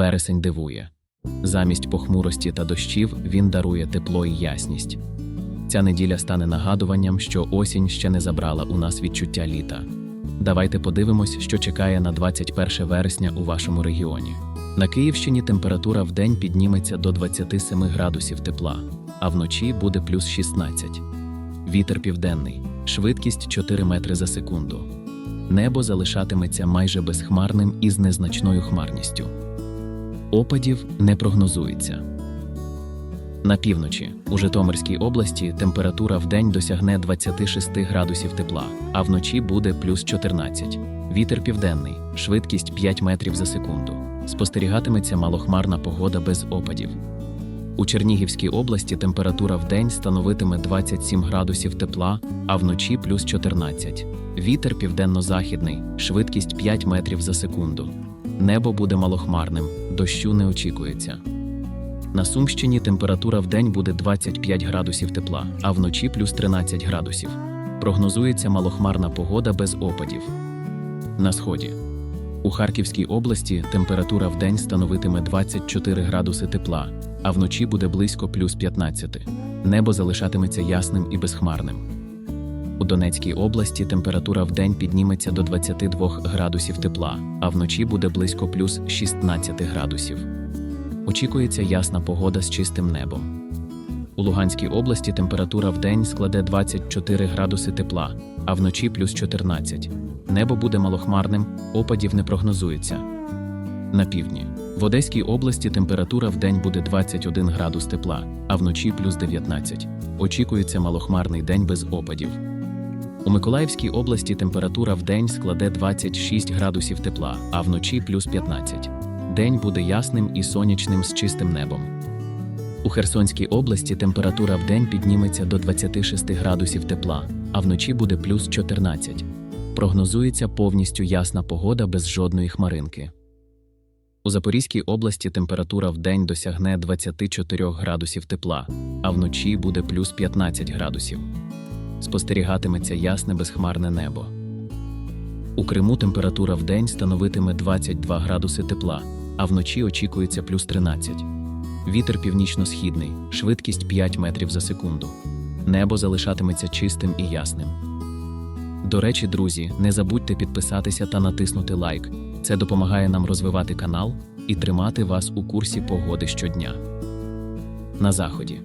Вересень дивує. Замість похмурості та дощів він дарує тепло і ясність. Ця неділя стане нагадуванням, що осінь ще не забрала у нас відчуття літа. Давайте подивимось, що чекає на 21 вересня у вашому регіоні. На Київщині температура в день підніметься до 27 градусів тепла, а вночі буде плюс 16. Вітер південний, швидкість 4 метри за секунду. Небо залишатиметься майже безхмарним із незначною хмарністю. Опадів не прогнозується. На півночі у Житомирській області температура в день досягне 26 градусів тепла, а вночі буде плюс 14. Вітер південний, швидкість 5 метрів за секунду. Спостерігатиметься малохмарна погода без опадів. У Чернігівській області температура в день становитиме 27 градусів тепла, а вночі плюс 14. Вітер південно-західний, швидкість 5 метрів за секунду. Небо буде малохмарним, дощу не очікується. На Сумщині температура в день буде 25 градусів тепла, а вночі плюс 13 градусів. Прогнозується малохмарна погода без опадів. На сході. У Харківській області температура в день становитиме 24 градуси тепла, а вночі буде близько плюс 15. Небо залишатиметься ясним і безхмарним. У Донецькій області температура в день підніметься до 22 градусів тепла, а вночі буде близько плюс 16 градусів. Очікується ясна погода з чистим небом. У Луганській області температура в день складе 24 градуси тепла, а вночі плюс 14. Небо буде малохмарним, опадів не прогнозується. На півдні. В Одеській області температура в день буде 21 градус тепла, а вночі плюс 19. Очікується малохмарний день без опадів. У Миколаївській області температура в день складе 26 градусів тепла, а вночі плюс 15. День буде ясним і сонячним з чистим небом. У Херсонській області температура в день підніметься до 26 градусів тепла, а вночі буде плюс 14. Прогнозується повністю ясна погода без жодної хмаринки. У Запорізькій області температура в день досягне 24 градусів тепла, а вночі буде плюс 15 градусів. Спостерігатиметься ясне безхмарне небо. У Криму температура в день становитиме 22 градуси тепла, а вночі очікується плюс 13. Вітер північно-східний, швидкість 5 метрів за секунду. Небо залишатиметься чистим і ясним. До речі, друзі, не забудьте підписатися та натиснути лайк. Це допомагає нам розвивати канал і тримати вас у курсі погоди щодня. На заході.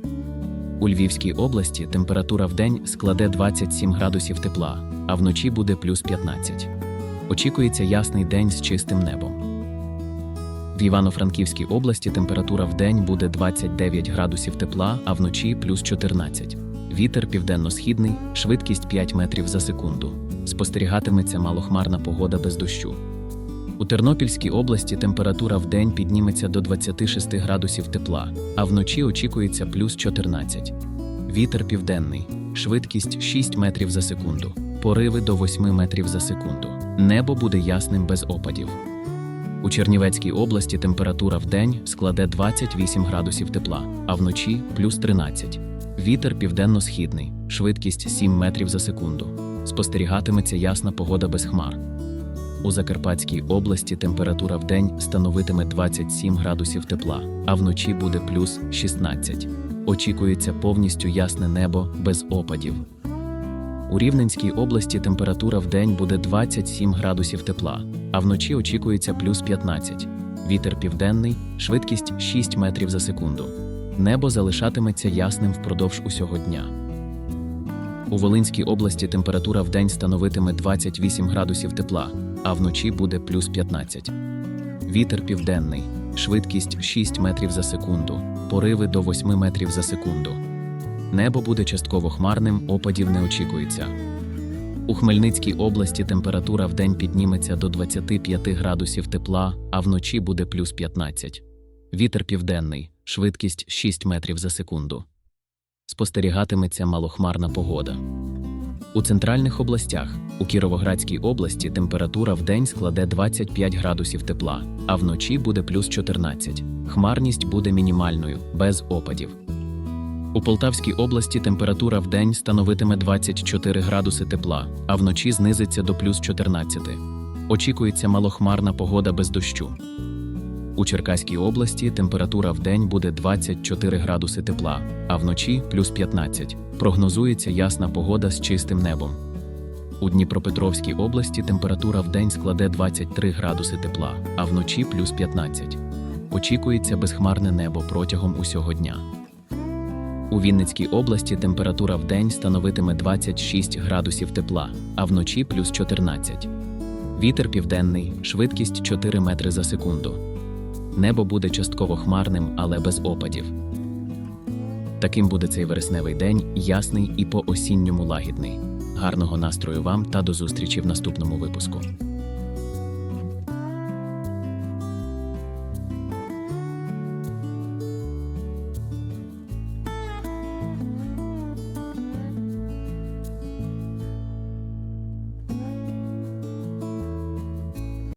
У Львівській області температура в день складе 27 градусів тепла, а вночі буде плюс 15. Очікується ясний день з чистим небом. В Івано-Франківській області температура в день буде 29 градусів тепла, а вночі плюс 14. Вітер південно-східний, швидкість 5 метрів за секунду. Спостерігатиметься малохмарна погода без дощу. У Тернопільській області температура в день підніметься до 26 градусів тепла, а вночі очікується плюс 14. Вітер південний, швидкість 6 метрів за секунду, пориви до 8 метрів за секунду. Небо буде ясним без опадів. У Чернівецькій області температура в день складе 28 градусів тепла, а вночі плюс 13. Вітер південно-східний, швидкість 7 метрів за секунду. Спостерігатиметься ясна погода без хмар. У Закарпатській області температура в день становитиме 27 градусів тепла, а вночі буде плюс 16. Очікується повністю ясне небо без опадів. У Рівненській області температура в день буде 27 градусів тепла, а вночі очікується плюс 15. Вітер південний, швидкість 6 метрів за секунду. Небо залишатиметься ясним впродовж усього дня. У Волинській області температура в день становитиме 28 градусів тепла, а вночі буде плюс 15. Вітер південний, швидкість 6 метрів за секунду, пориви до 8 метрів за секунду. Небо буде частково хмарним, опадів не очікується. У Хмельницькій області температура в день підніметься до 25 градусів тепла, а вночі буде плюс 15. Вітер південний, швидкість 6 метрів за секунду. Спостерігатиметься малохмарна погода. У центральних областях у Кіровоградській області температура в день складе 25 градусів тепла, а вночі буде плюс 14. Хмарність буде мінімальною, без опадів. У Полтавській області температура в день становитиме 24 градуси тепла, а вночі знизиться до плюс 14. Очікується малохмарна погода без дощу. У Черкаській області температура в день буде 24 градуси тепла, а вночі плюс 15. Прогнозується ясна погода з чистим небом. У Дніпропетровській області температура в день складе 23 градуси тепла, а вночі плюс 15. Очікується безхмарне небо протягом усього дня. У Вінницькій області температура в день становитиме 26 градусів тепла, а вночі плюс 14. Вітер південний, швидкість 4 метри за секунду. Небо буде частково хмарним, але без опадів. Таким буде цей вересневий день, ясний і по-осінньому лагідний. Гарного настрою вам та до зустрічі в наступному випуску.